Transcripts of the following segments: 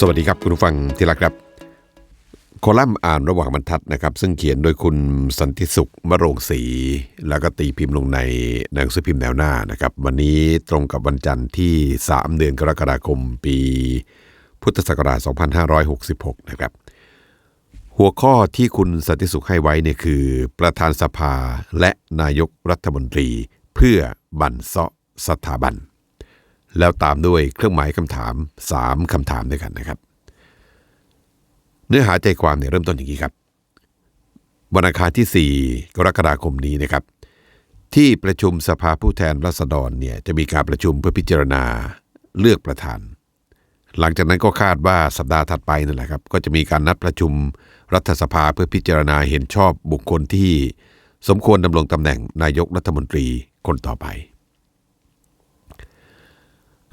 สวัสดีครับคุณผู้ฟังที่รักครับ คอลัมน์อ่านระหว่างบรรทัดนะครับ ซึ่งเขียนโดยคุณสันติสุขมะโรงศรีแล้วก็ตีพิมพ์ลงในหนังสือพิมพ์แนวหน้านะครับ วันนี้ตรงกับวันจันทร์ที่ 3 เดือนกรกฎาคมปี พุทธศักราช 2566 นะครับ หัวข้อที่คุณสันติสุขให้ไว้เนี่ยคือ ประธานสภาและนายกรัฐมนตรี เพื่อบันเซาะสถาบัน แล้วตามด้วยเครื่องหมายคำถาม 3คำถามด้วยกันนะครับ เนื้อหาใจความเนี่ยเริ่มต้นอย่างนี้ครับ วันอังคารที่ 4 กรกฎาคมนี้นะครับ ที่ประชุมสภาผู้แทนราษฎรเนี่ยจะมีการประชุมเพื่อพิจารณาเลือกประธาน หลังจากนั้นก็คาดว่าสัปดาห์ถัดไปนั่นแหละครับ ก็จะมีการนัดประชุมรัฐสภาเพื่อพิจารณาเห็นชอบบุคคลที่ สมควรดำรงตำแหน่งนายกรัฐมนตรีคนต่อไป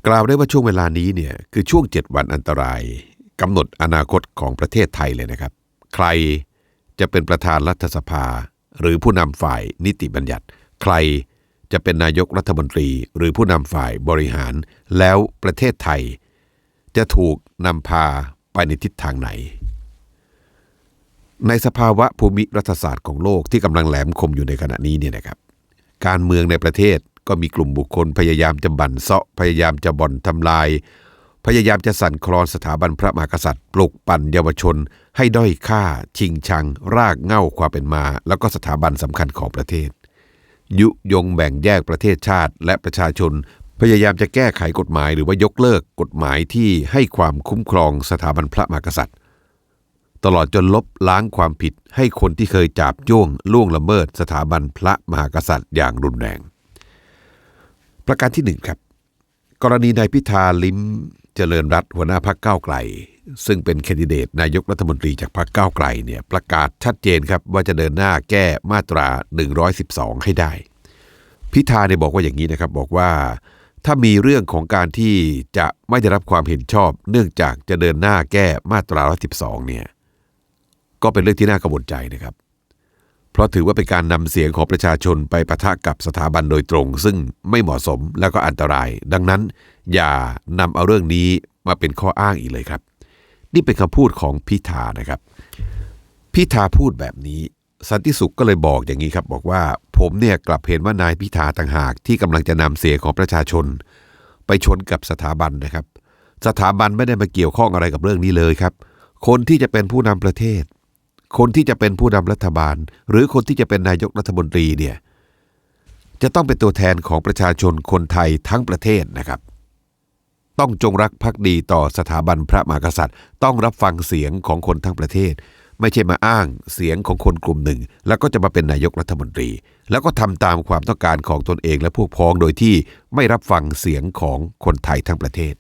กล่าวได้ว่าช่วงเวลานี้เนี่ยคือช่วง 7 วันอันตรายกำหนดอนาคตของประเทศไทยเลยนะครับ ใครจะเป็นประธานรัฐสภา หรือผู้นำฝ่ายนิติบัญญัติ ใครจะเป็นนายกรัฐมนตรี หรือผู้นำฝ่ายบริหาร แล้วประเทศไทย จะถูกนำพาไปในทิศทางไหน ในสภาวะภูมิรัฐศาสตร์ของโลกที่กำลังแหลมคมอยู่ในขณะนี้เนี่ยนะครับ การเมืองในประเทศ ก็มีกลุ่มบุคคลพยายามจะบั่นเซาะพยายามจะบ่อนทำลาย พยายามจะสั่นคลอนสถาบันพระมหากษัตริย์ ปลุกปั่นเยาวชน ให้ด้อยค่า ชิงชัง รากเง้าความเป็นมา แล้วก็สถาบันสำคัญของประเทศ ยุยงแบ่งแยกประเทศชาติ และประชาชน พยายามจะแก้ไขกฎหมายหรือว่ายกเลิกกฎหมายที่ให้ความคุ้มครองสถาบันพระมหากษัตริย์ตลอดจนลบล้างความผิดให้คนที่เคยจับจ้วงล่วงละเมิดสถาบันพระมหากษัตริย์อย่างรุนแรง ประการที่หนึ่งครับ กรณีนายพิธาลิ้มเจริญรัตหัวหน้าพักก้าวไกล ซึ่งเป็นแคนดิเดตนายกรัฐมนตรีจากพรรคก้าวไกลเนี่ยประกาศชัดเจนครับว่าจะเดินหน้าแก้มาตรา 112 ให้ได้ พิธาเนี่ยบอกว่าอย่างนี้นะครับบอกว่าถ้ามีเรื่องของการที่จะไม่ได้รับความเห็นชอบ เนื่องจากจะเดินหน้าแก้มาตรา 112 เนี่ย ก็เป็นเรื่องที่น่ากังวลใจนะครับ เพราะถือว่าเป็นการนำเสียงของประชาชนไปปะทะกับสถาบันโดยตรง ซึ่งไม่เหมาะสมแล้วก็อันตราย ดังนั้น อย่านำเอาเรื่องนี้มาเป็นข้ออ้างอีกเลยครับ นี่เป็นคำพูดของพิธานะครับ พิธาพูดแบบนี้ สันติสุขก็เลยบอกอย่างนี้ครับ บอกว่าผมเนี่ยกลับเห็นว่านายพิธาต่างหากที่กำลังจะนำเสียงของประชาชน ไปชนกับสถาบันนะครับ สถาบันไม่ได้มาเกี่ยวข้องอะไรกับเรื่องนี้เลยครับ คนที่จะเป็นผู้นำประเทศ คนที่จะเป็นผู้นำรัฐบาล หรือคนที่จะเป็นนายกรัฐมนตรีเนี่ยจะต้องเป็นตัวแทนของประชาชนคนไทยทั้งประเทศนะครับ ต้องจงรักภักดีต่อสถาบันพระมหากษัตริย์ ต้องรับฟังเสียงของคนทั้งประเทศ ไม่ใช่มาอ้างเสียงของคนกลุ่มหนึ่ง แล้วก็จะมาเป็นนายกรัฐมนตรี แล้วก็ทำตามความต้องการของตนเองและพวกพ้องโดยที่ไม่รับฟังเสียงของคนไทยทั้งประเทศ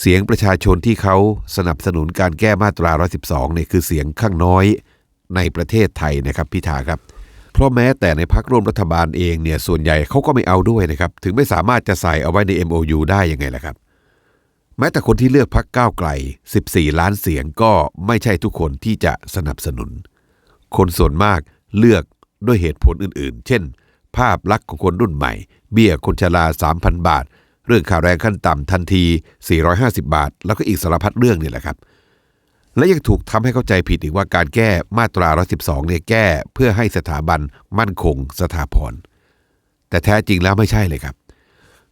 เสียงประชาชนที่เขาสนับสนุนการแก้มาตรา 112 เนี่ยคือเสียงข้างน้อยในประเทศไทยนะครับพิธาครับ เพราะแม้แต่ในพักร่วมรัฐบาลเองเนี่ยส่วนใหญ่เขาก็ไม่เอาด้วยนะครับ ถึงไม่สามารถจะใส่เอาไว้ใน MOU ได้ยังไงล่ะครับ แม้แต่คนที่เลือกพักก้าวไกล 14 ล้านเสียงก็ไม่ใช่ทุกคนที่จะสนับสนุน คนส่วนมากเลือกด้วยเหตุผลอื่นๆ เช่น ภาพลักษณ์ของคนรุ่นใหม่ เบี้ยคนชรา3,000 บาท เรื่องค่าแรงขั้นต่ำทันที 450 บาท แล้วก็อีกสารพัดเรื่องนี่แหละครับ และยังถูกทำให้เข้าใจผิดอีกว่าการแก้มาตรา 112 เนี่ยแก้เพื่อให้สถาบันมั่นคงสถาพร แต่แท้จริงแล้วไม่ใช่เลยครับ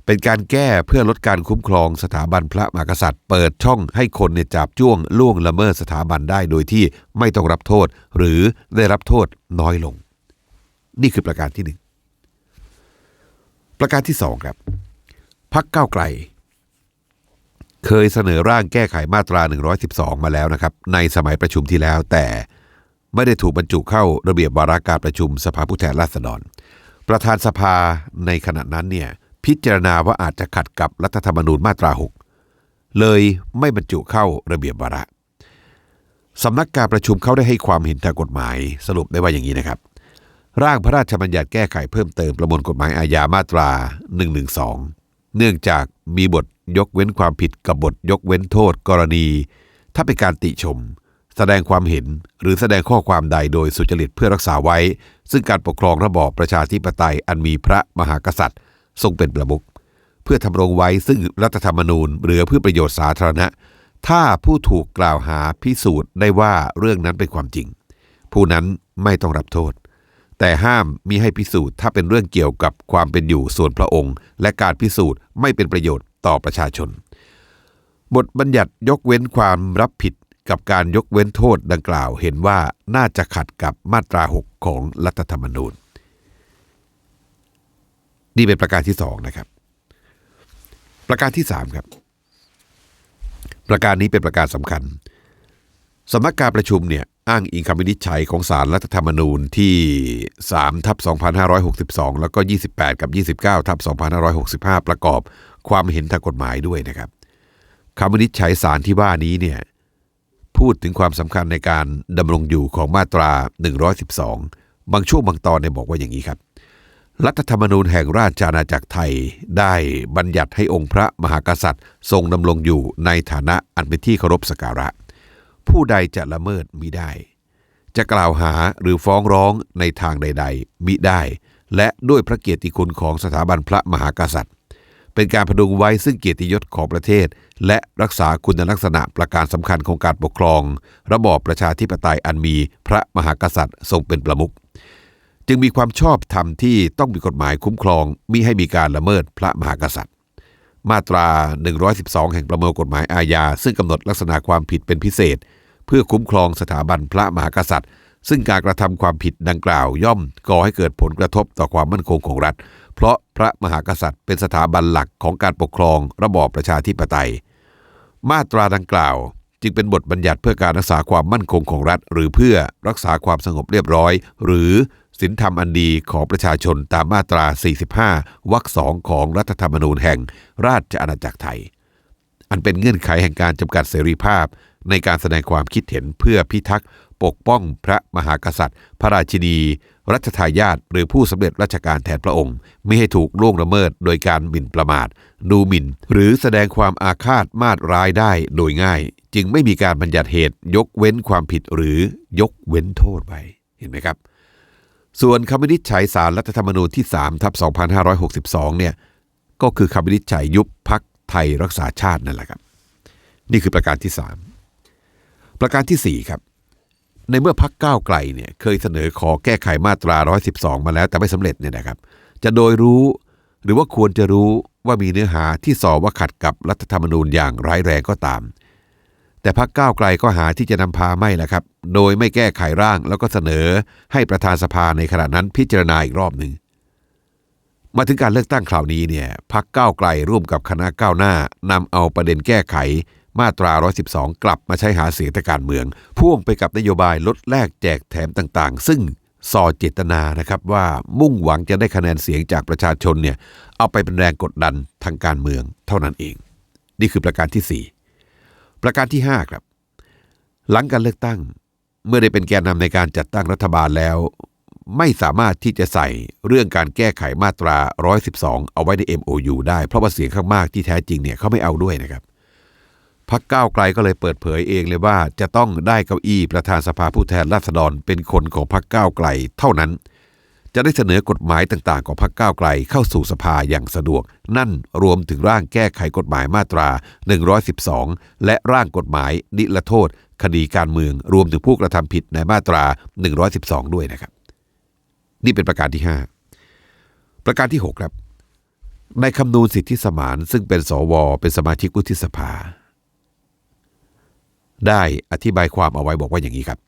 เป็นการแก้เพื่อลดการคุ้มครองสถาบันพระมหากษัตริย์ เปิดช่องให้คนเนี่ยจับจ้วงล่วงละเมิดสถาบันได้โดยที่ไม่ต้องรับโทษ หรือได้รับโทษน้อยลง นี่คือประการที่หนึ่งประการที่สองครับ พักเก้าไกล เคยเสนอร่างแก้ไขมาตรา 112 มาแล้วนะครับ ในสมัยประชุมที่แล้ว แต่ไม่ได้ถูกบรรจุเข้าระเบียบวาระการประชุมสภาผู้แทนราษฎร ประธานสภาในขณะนั้นเนี่ยพิจารณาว่าอาจจะขัดกับรัฐธรรมนูญมาตรา 6 เลยไม่บรรจุเข้าระเบียบวาระสำนักการประชุมเขาได้ให้ความเห็นทางกฎหมายสรุปได้ว่าอย่างนี้นะครับ ร่างพระราชบัญญัติแก้ไขเพิ่มเติมประมวลกฎหมายอาญามาตรา 112 เนื่องจากมีบทยกเว้นความผิดกับบทยกเว้นโทษกรณี ถ้าเป็นการติชม แสดงความเห็นหรือแสดงข้อความใดโดยสุจริตเพื่อรักษาไว้ ซึ่งการปกครองระบอบประชาธิปไตยอันมีพระมหากษัตริย์ ทรงเป็นประมุขเพื่อทำรงไว้ซึ่งรัฐธรรมนูญ หรือเพื่อประโยชน์สาธารณะ ถ้าผู้ถูกกล่าวหาพิสูจน์ได้ว่าเรื่องนั้นเป็นความจริง ผู้นั้นไม่ต้องรับโทษ แต่ห้ามมิให้พิสูจน์ถ้าเป็นเรื่องเกี่ยวกับความเป็นอยู่ส่วนพระองค์ และการพิสูจน์ไม่เป็นประโยชน์ต่อประชาชน บทบัญญัติยกเว้นความรับผิดกับการยกเว้นโทษดังกล่าวเห็นว่าน่าจะขัดกับมาตรา 6 ของรัฐธรรมนูญ นี่เป็นประการที่สองนะครับ ประการที่สามครับ ประการนี้เป็นประการสำคัญสำนักการประชุมเนี่ย อ้างอิงคำวินิจฉัยของสารรัฐธรรมนูญที่ 3 ทับ 2562 แล้วก็ 28 กับ 29 ทับ 2565 ประกอบความเห็นทางกฎหมายด้วยนะครับคำวินิจฉัยสารที่ว่านี้เนี่ยพูดถึงความสำคัญในการดำรงอยู่ของมาตรา 112 บางช่วงบางตอนเนี่ยบอกว่าอย่างนี้ครับ รัฐธรรมนูญแห่งราชอาณาจักรไทยได้บัญญัติให้องค์พระมหากษัตริย์ ทรงดำรงอยู่ในฐานะอันเป็นที่เคารพสักการะ ผู้ใดจะละเมิดมิได้ จะกล่าวหาหรือฟ้องร้องในทางใด ๆ มิได้ และด้วยพระเกียรติคุณของสถาบันพระมหากษัตริย์ เป็นการพดุงไว้ซึ่งเกียรติยศของประเทศ และรักษาคุณลักษณะประการสำคัญของการปกครอง ระบอบประชาธิปไตยอันมีพระมหากษัตริย์ทรงเป็นประมุขจึงมีความชอบธรรมที่ต้องมีกฎหมายคุ้มครองมิให้มีการละเมิดพระมหากษัตริย์ มาตรา 112 แห่งประมวลกฎหมายอาญา ซึ่งกำหนดลักษณะความผิดเป็นพิเศษ เพื่อคุ้มครองสถาบันพระมหากษัตริย์ ซึ่งการกระทำความผิดดังกล่าวย่อมก่อให้เกิดผลกระทบต่อความมั่นคงของรัฐ เพราะพระมหากษัตริย์ เป็นสถาบันหลักของการปกครองระบอบประชาธิปไตย มาตราดังกล่าว จึงเป็นบทบัญญัติเพื่อการรักษาความมั่นคงของรัฐ หรือเพื่อรักษาความสงบเรียบร้อย หรือ ศีลธรรมอันดีของประชาชนตามมาตรา 45 วรรคสองของรัฐธรรมนูญแห่งราชอาณาจักรไทย อันเป็นเงื่อนไขแห่งการจำกัดเสรีภาพ ในการแสดงความคิดเห็นเพื่อพิทักษ์ ปกป้องพระมหากษัตริย์ พระราชินี รัชทายาทหรือผู้สำเร็จราชการแทนพระองค์ ไม่ให้ถูกล่วงละเมิดโดยการหมิ่นประมาท ดูหมิ่น หรือแสดงความอาฆาตมาดร้ายได้โดยง่าย จึงไม่มีการบัญญัติเหตุยกเว้นความผิดหรือยกเว้นโทษไว้เห็นไหมครับ ส่วนคำวินิจฉัยสารรัฐธรรมนูญที่3ทับ2562 เนี่ยก็คือคำวินิจฉัยยุบพักไทยรักษาชาตินั่นแหละครับ นี่คือประการที่ 3 ประการทีสี่4 ครับ ในเมื่อพักก้าวไกลเนี่ยเคยเสนอขอแก้ไขมาตรา 112 มาแล้วแต่ไม่สำเร็จเนี่ยนะครับ จะโดยรู้หรือว่าควรจะรู้ว่ามีเนื้อหาที่สอบว่าขัดกับรัฐธรรมนูญอย่างร้ายแรงก็ตาม แต่พักก้าวไกลก็หาที่จะนำพาไม่ละครับ โดยไม่แก้ไขร่างแล้วก็เสนอให้ประธานสภาในขณะนั้นพิจารณาอีกรอบหนึ่งมาถึงการเลือกตั้งคราวนี้เนี่ยพักก้าวไกลร่วมกับคณะก้าวหน้านำเอาประเด็นแก้ไขมาตรา 112 กลับมาใช้หาเสียงทางการเมือง พ่วงไปกับนโยบายลดแลกแจกแถมต่างๆ ซึ่งส่อเจตนานะครับว่ามุ่งหวังจะได้คะแนนเสียงจากประชาชนเนี่ยเอาไปเป็นแรงกดดันทางการเมืองเท่านั้นเอง นี่คือประการที่ 4 ประการที่ 5 ครับ หลังการเลือกตั้ง เมื่อได้เป็นแกนนำในการจัดตั้งรัฐบาลแล้ว ไม่สามารถที่จะใส่เรื่องการแก้ไขมาตรา 112 เอาไว้ใน MOU ได้ เพราะว่าเสียงข้างมากที่แท้จริงเนี่ยเขาไม่เอาด้วยนะครับพักก้าวไกลก็เลยเปิดเผยเองเลยว่าจะต้องได้เก้าอี้ประธานสภาผู้แทนราษฎรเป็นคนของพักก้าวไกลเท่านั้น จะได้เสนอกฎหมายต่างๆ ของพรรคก้าวไกลเข้าสู่สภาอย่างสะดวก นั่นรวมถึงร่างแก้ไขกฎหมายมาตรา 112 และร่างกฎหมายนิรโทษ คดีการเมือง รวมถึงผู้กระทำผิดในมาตรา 112 ด้วยนะครับ นี่เป็นประการที่ 5 ประการที่ 6 ครับ ในคำนูนสิทธิสมานซึ่งเป็นสว เป็นสมาชิกวุฒิสภา ได้อธิบายความเอาไว้บอกว่าอย่างนี้ครับ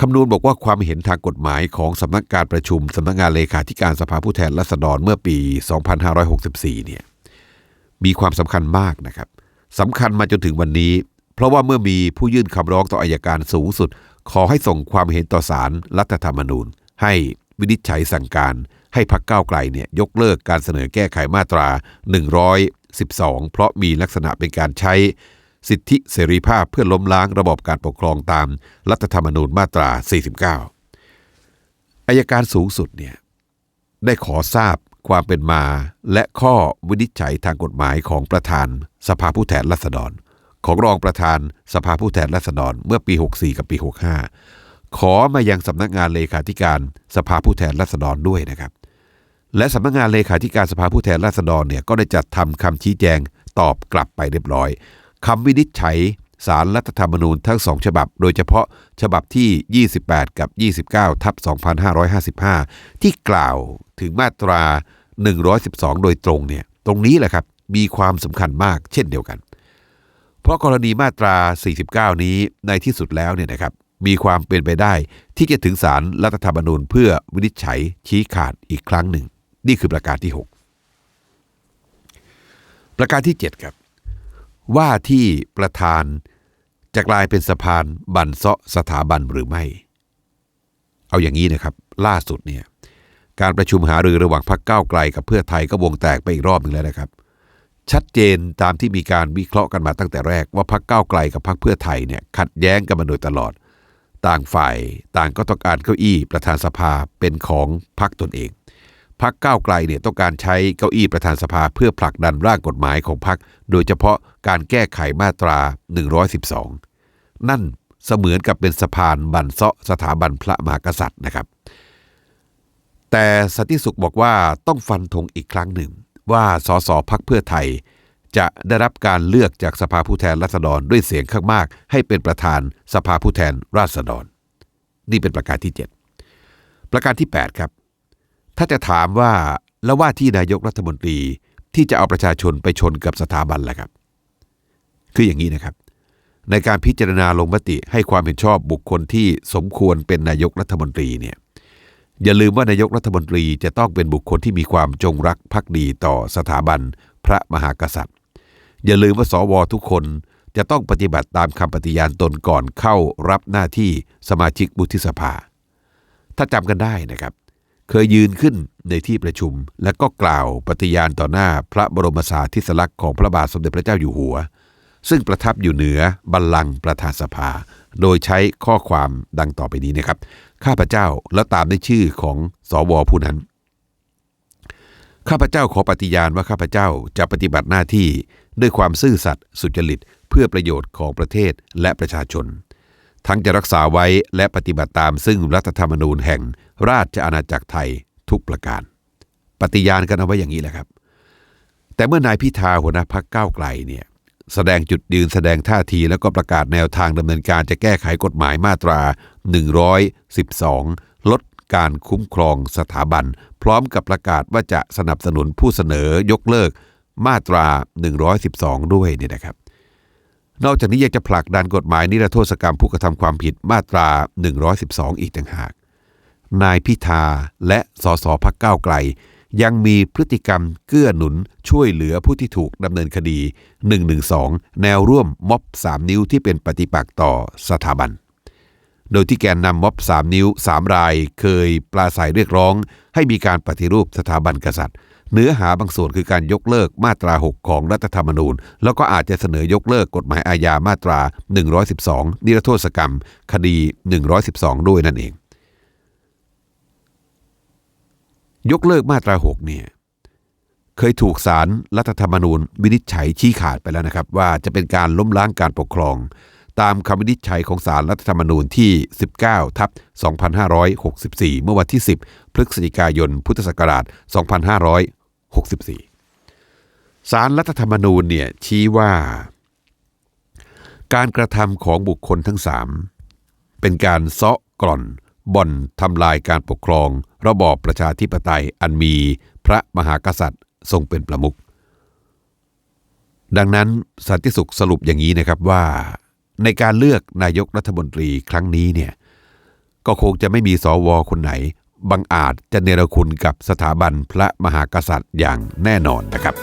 คำนวณบอกว่าความเห็นทางกฎหมายของสำนักการประชุมสำนักงานเลขาธิการสภาผู้แทนราษฎรเมื่อปี 2564 เนี่ยมีความสำคัญมากนะครับสำคัญมาจนถึงวันนี้ เพราะว่าเมื่อมีผู้ยื่นคำร้องต่ออายการสูงสุด ขอให้ส่งความเห็นต่อศาลรรัฐธรรมนูญ ให้วินิจฉัยสั่งการให้พักก้าวไกลเนี่ยยกเลิกการเสนอแก้ไขมาตรา 112 เพราะมีลักษณะเป็นการใช้ สิทธิเสรีภาพเพื่อล้มล้างระบบการปกครองตามรัฐธรรมนูญมาตรา 49อายการสูงสุดเนี่ยได้ขอทราบความเป็นมาและข้อวินิจฉัยทางกฎหมายของประธานสภาผู้แทนราษฎร ของรองประธานสภาผู้แทนราษฎรเมื่อปี 64 กับปี 65 ขอมายังสำนักงานเลขาธิการสภาผู้แทนราษฎรด้วยนะครับ และสำนักงานเลขาธิการสภาผู้แทนราษฎรเนี่ยก็ได้จัดทำคำชี้แจงตอบกลับไปเรียบร้อย คำวินิจฉัยสารรัฐธรรมนูญทั้งสองฉบับ โดยเฉพาะฉบับที่ 28 กับ 29 ทับ 2555 ที่กล่าวถึงมาตรา 112 โดยตรงเนี่ย ตรงนี้แหละครับ มีความสำคัญมากเช่นเดียวกัน เพราะกรณีมาตรา 49 นี้ในที่สุดแล้วเนี่ยนะครับ มีความเป็นไปได้ที่จะถึงสารรัฐธรรมนูญเพื่อวินิจฉัยชี้ขาดอีกครั้งหนึ่ง นี่คือประการที่ 6 ประการที่ 7 ครับ ว่าที่ประธานจะกลายเป็นสะพานบันเซาะสถาบันหรือไม่ เอาอย่างนี้นะครับ ล่าสุดเนี่ยการประชุมหารือระหว่างพรรคก้าวไกลกับเพื่อไทยก็วงแตกไปอีกรอบหนึ่งแล้วนะครับ ชัดเจนตามที่มีการวิเคราะห์กันมาตั้งแต่แรกว่าพรรคก้าวไกลกับพรรคเพื่อไทยเนี่ยขัดแย้งกันมาโดยตลอด ต่างฝ่ายต่างก็ต้องการเก้าอี้ประธานสภาเป็นของพรรคตนเอง พรรคก้าวไกลเนี่ยต้องการใช้เก้าอี้ประธานสภาเพื่อผลักดันร่างกฎหมายของพรรคโดยเฉพาะการแก้ไขมาตรา 112 นั่นเสมือนกับเป็นสะพานบันเซาะสถาบันพระมหากษัตริย์นะครับ แต่สันติสุขบอกว่าต้องฟันธงอีกครั้งหนึ่ง ว่าสสพักเพื่อไทย จะได้รับการเลือกจากสภาผู้แทนราษฎรด้วยเสียงข้างมาก ให้เป็นประธานสภาผู้แทนราษฎร นี่เป็นประการที่ 7 ประการที่ 8 ครับ ถ้าจะถามว่าแล้วว่าที่นายกรัฐมนตรีที่จะเอาประชาชนไปชนกับสถาบันล่ะครับ คืออย่างนี้นะครับ ในการพิจารณาลงมติให้ความเห็นชอบบุคคลที่สมควรเป็นนายกรัฐมนตรีเนี่ยอย่าลืมว่านายกรัฐมนตรีจะต้องเป็นบุคคลที่มีความจงรักภักดีต่อสถาบันพระมหากษัตริย์ อย่าลืมว่าสวทุกคนจะต้องปฏิบัติตามคำปฏิญาณตนก่อนเข้ารับหน้าที่สมาชิกบุธิสภา ถ้าจำกันได้นะครับ เคยยืนขึ้นในที่ประชุม และก็กล่าวปฏิญาณต่อหน้าพระบรมสาธิสลักษณ์ของพระบาทสมเด็จพระเจ้าอยู่หัว ซึ่งประทับอยู่เหนือบัลลังก์ประธานสภา โดยใช้ข้อความดังต่อไปนี้นะครับ ข้าพเจ้าและตามด้วยชื่อของสวผู้นั้น ข้าพเจ้าขอปฏิญาณว่าข้าพเจ้าจะปฏิบัติหน้าที่ด้วยความซื่อสัตย์สุจริตเพื่อประโยชน์ของประเทศและประชาชน ทั้งจะรักษาไว้และปฏิบัติตามซึ่งรัฐธรรมนูญแห่งราชอาณาจักรไทยทุกประการ ปฏิญาณกันเอาไว้อย่างนี้แหละครับ แต่เมื่อนายพิธาหัวหน้าพักก้าวไกลเนี่ยแสดงจุดยืนแสดงท่าทีแล้วก็ประกาศแนวทางดำเนินการจะแก้ไขกฎหมายมาตรา 112 ลดการคุ้มครองสถาบัน พร้อมกับประกาศว่าจะสนับสนุนผู้เสนอยกเลิกมาตรา 112 ด้วยเนี่ยนะครับ นอกจากนี้ยังจะผลักดันกฎหมายนิรโทษกรรมผู้กระทำความผิดมาตรา 112 อีกต่างหาก นายพิธาและสสพักก้าวไกล ยังมีพฤติกรรมเกื้อหนุนช่วยเหลือผู้ที่ถูกดำเนินคดี 112 แนวร่วมม็อบ 3 นิ้วที่เป็นปฏิปักษ์ต่อสถาบัน โดยที่แกนนำม็อบ 3 นิ้ว 3 ราย เคยปราศัยเรียกร้อง ให้มีการปฏิรูปสถาบันกษัตริย์ เนื้อหาบางส่วนคือการยกเลิกมาตรา 6 ของรัฐธรรมนูญ แล้วก็อาจจะเสนอยกเลิกกฎหมายอาญามาตรา 112 นิรโทษกรรม คดี 112 ด้วยนั่นเอง ยกเลิกมาตรา 6 เนี่ยเคยถูกสารรัฐธรรมนูญ วินิจฉัยชี้ขาดไปแล้วนะครับ ว่าจะเป็นการล้มล้างการปกครอง ตามคำวินิจฉัยของสารรัฐธรรมนูญที่ 19 ทับ 2564 เมื่อวันที่ 10 พฤศจิกายน พุทธศักราช 64. สารรัฐธรรมนูญเนี่ยชี้ว่า การกระทำของบุคคลทั้งสามเป็นการเซาะกร่อนบ่อนทำลายการปกครอง ระบอบประชาธิปไตยอันมีพระมหากษัตริย์ทรงเป็นประมุขดังนั้นสันติสุขสรุปอย่างนี้นะครับว่า ในการเลือกนายกรัฐมนตรีครั้งนี้เนี่ยก็คงจะไม่มีสวคนไหน บังอาจจะเนรคุณกับสถาบันพระมหากษัตริย์อย่างแน่นอนนะครับ